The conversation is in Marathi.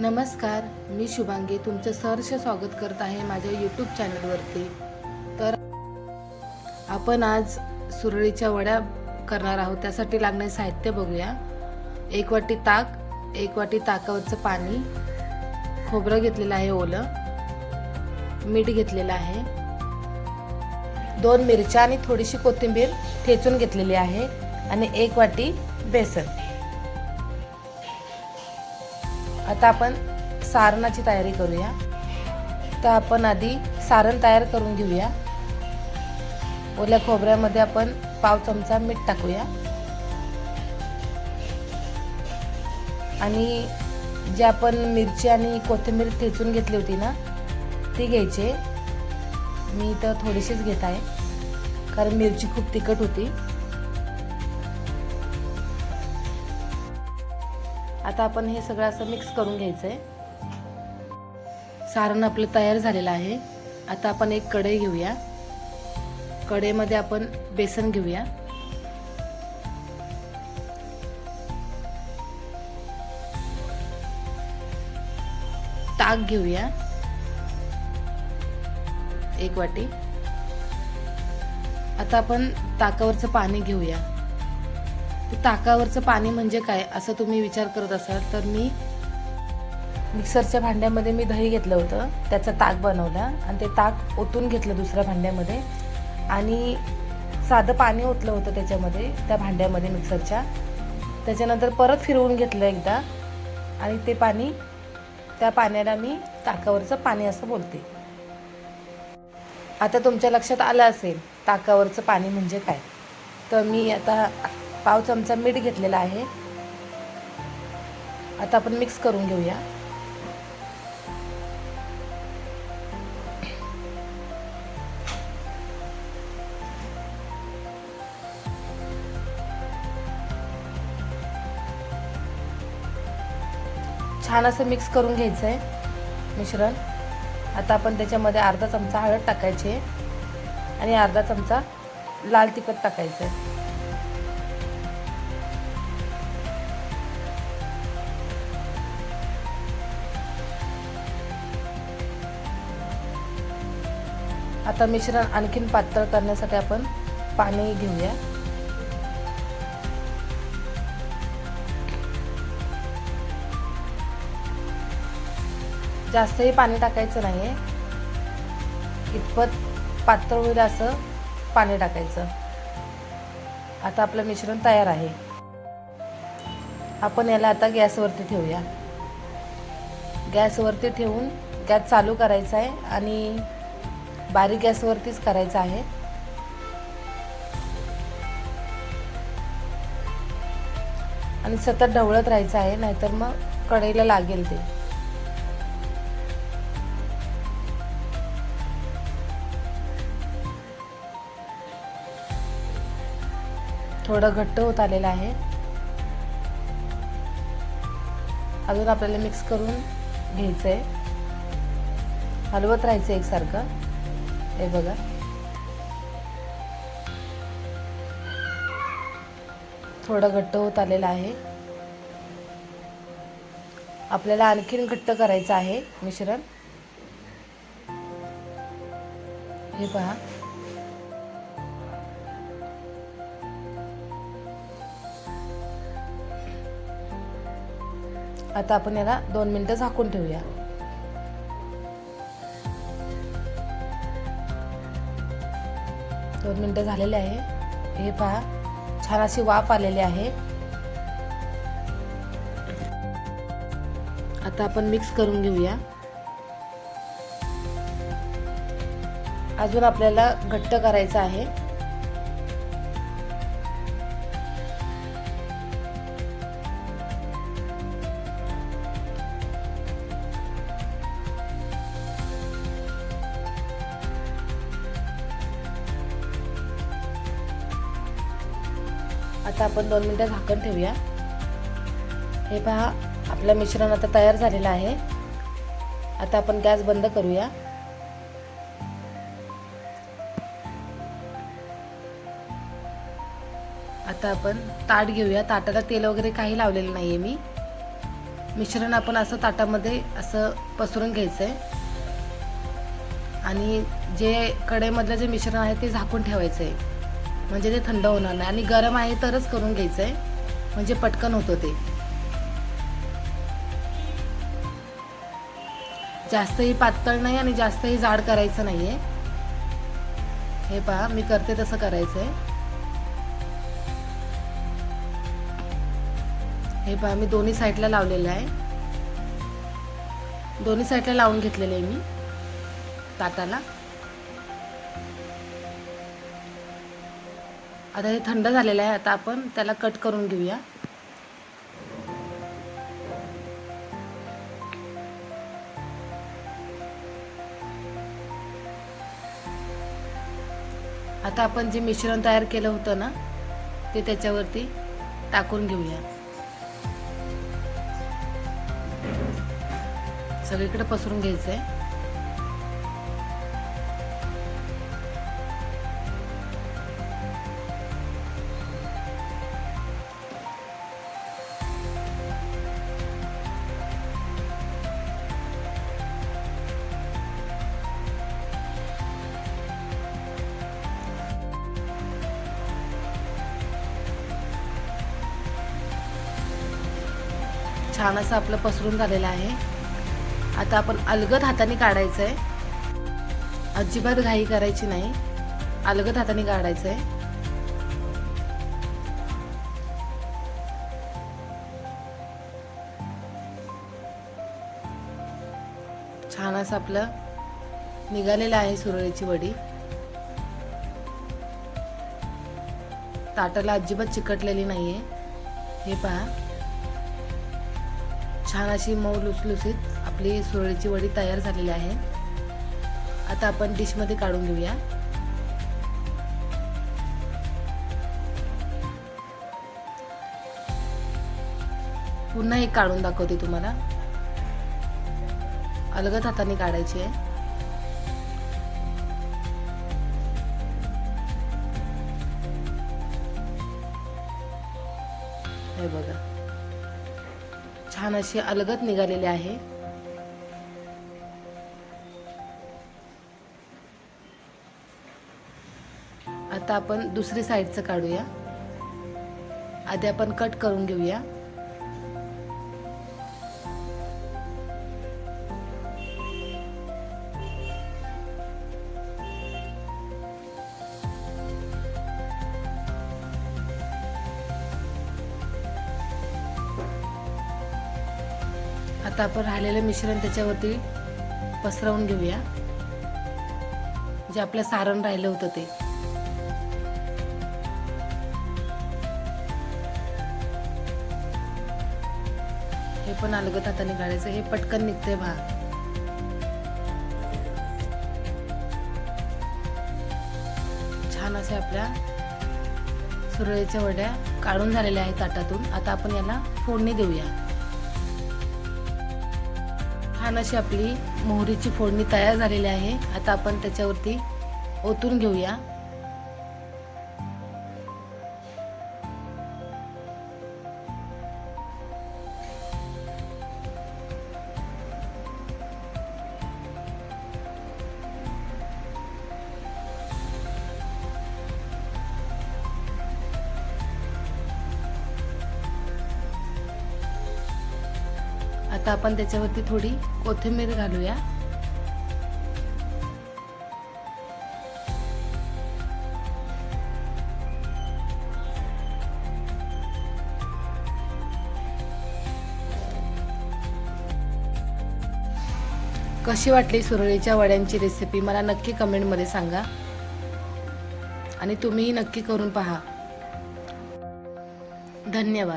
नमस्कार मी शुभांगी. तुमचं सहर्ष स्वागत करत आहे माझ्या यूट्यूब चॅनलवरती तर आपण आज सुरळीच्या वड्या करणार आहोत. त्यासाठी लागणारे साहित्य बघूया. एक वाटी ताक एक वाटी ताकावरचं पाणी खोबरं घेतलेलं आहे ओलं मीठ घेतलेलं आहे. दोन मिरच्या आणि थोडीशी कोथिंबीर ठेचून घेतलेली आहे आणि एक वाटी बेसन. आता आपण सारणाची तयारी करूया. तर आपण आधी सारण तयार करून घेऊया. ओल्या खोबऱ्यामध्ये आपण पाव चमचा मीठ टाकूया. आणि जे आपण मिरची आणि कोथिंबीर ठेचून घेतली होती ना ती घ्यायची. मी तर थोडीशीच घेत आहे कारण मिरची खूप तिखट होती. आता आपण हे सगळं असं मिक्स करून घ्यायचं आहे सारण आपलं तयार झालेलं आहे. आता आपण एक कढई घेऊया. कढईमध्ये आपण बेसन घेऊया. ताक घेऊया. एक वाटी. आता आपण ताकावरचं पाणी घेऊया. ताकावरचं पाणी म्हणजे काय? असं तुम्ही विचार करत असाल तर मी मिक्सरच्या भांड्यामध्ये मी दही घेतलं होतं. त्याचं ताक बनवलं आणि ते ताक ओतून घेतलं दुसऱ्या भांड्यामध्ये. आणि साधं पाणी ओतलं होतं त्याच्यामध्ये त्या भांड्यामध्ये मिक्सरच्या. त्याच्यानंतर परत फिरवून घेतलं एकदा. आणि ते पाणी त्या पाण्याला मी ताकावरचं पाणी असं बोलते. आता तुमच्या लक्षात आलं असेल ताकावरचं पाणी म्हणजे काय? तर मी आता पाव चमचा मीठ घेतलेला आहे. आता आपण मिक्स करून घेऊया. छान असं मिक्स करून घ्यायचं आहे मिश्रण. आता आपण त्याच्यामध्ये अर्धा चमचा हळद टाकायची आणि अर्धा चमचा लाल तिखट टाकायचं आहे आता मिश्रण आणखीन पातळ करण्यासाठी आपण पाणी घेऊया. जास्तही पाणी टाकायचं नाही आहे इतपत पातळ होईल असं पाणी टाकायचं. आता आपलं मिश्रण तयार आहे. आपण याला आता गॅसवरती ठेवूया. गॅसवरती ठेवून गॅस चालू करायचा आहे आणि बारीक गॅसवरतीच करायचं आहे. आणि सतत ढवळत राहायचं आहे नाहीतर मग कढईला लागेल ते. थोडं घट्ट होत आलेलं आहे. अजून आपल्याला मिक्स करून घ्यायचं आहे हलवत राहायचं एकसारखं. हे बघा. थोडं घट्ट होत आलेलं आहे. आपल्याला आणखीन घट्ट करायचं आहे मिश्रण. हे पहा. आता आपण याला दोन मिनटं झाकून ठेवूया. दोन मिनटं झालेले आहे. हे पहा छान अशी वाफ आलेली आहे. आता आपण मिक्स करून घेऊया. अजून आपल्याला घट्ट करायचं आहे. आता आपण दोन मिनटं झाकण ठेवूया. हे पहा आपलं मिश्रण आता तयार झालेलं आहे. आता आपण गॅस बंद करूया. आता आपण ताट घेऊया. ताटाला तेल वगैरे काही लावलेलं नाही आहे मी. मिश्रण आपण असं ताटामध्ये असं पसरून घ्यायचं आहे आणि जे कढईमधलं जे मिश्रण आहे ते झाकून ठेवायचं आहे म्हणजे ते थंड होणार नाही. आणि गरम आहे तरच करून घ्यायचं आहे म्हणजे पटकन होतं ते. जास्तही पातळ नाही आणि जास्तही जाड करायचं नाही आहे हे पहा मी करते तसं करायचं आहे हे पहा मी दोन्ही साईडला लावलेलं आहे. दोन्ही साईडला लावून घेतलेलं आहे मी. ताटाला. आता हे थंड झालेलं आहे आता आपण त्याला कट करून घेऊया. आता आपण जे मिश्रण तयार केलं होतं ना ते त्याच्यावरती टाकून घेऊया. सगळीकडे पसरून घ्यायचं आहे छान असं आपलं पसरून झालेलं आहे. आता आपण अलगद हाताने काढायचं आहे अजिबात घाई करायची नाही. अलगद हाताने काढायचं आहे छान असं आपलं निघालेलं आहे सुरळीची वडी. ताटाला अजिबात चिकटलेली नाही आहे हे पहा. छान अशी मऊ लुसलुसीत आपली सुरळीची वडी तयार झालेली आहे. आता आपण डिशमध्ये काढून घेऊया. पुन्हा एक काढून दाखवते तुम्हाला. अलगद हाताने काढायची आहे. हे बघा. छान अशी अलगत निघालेले आहे. आता आपण दुसरी साईडचं काढूया. आधी आपण कट करून घेऊया. आता आपण राहिलेलं मिश्रण त्याच्यावरती पसरवून घेऊया. जे आपलं सारण राहिलं होतं ते. हे पण अलगत हाताने काढायचं हे पटकन निघते भा छान असे आपल्या सुरळीच्या वड्या काढून झालेल्या आहेत ताटातून. आता आपण याला फोडणी देऊया. छान अशी आपली मोहरीची फोडणी तयार झालेली आहे. आता आपण त्याच्यावरती ओतून घेऊया. आता आपण त्याच्यावरती थोडी कोथिंबीर घालूया. कशी वाटली सुरळीच्या वड्यांची रेसिपी मला नक्की कमेंटमध्ये सांगा. आणि तुम्हीही नक्की करून पहा. धन्यवाद.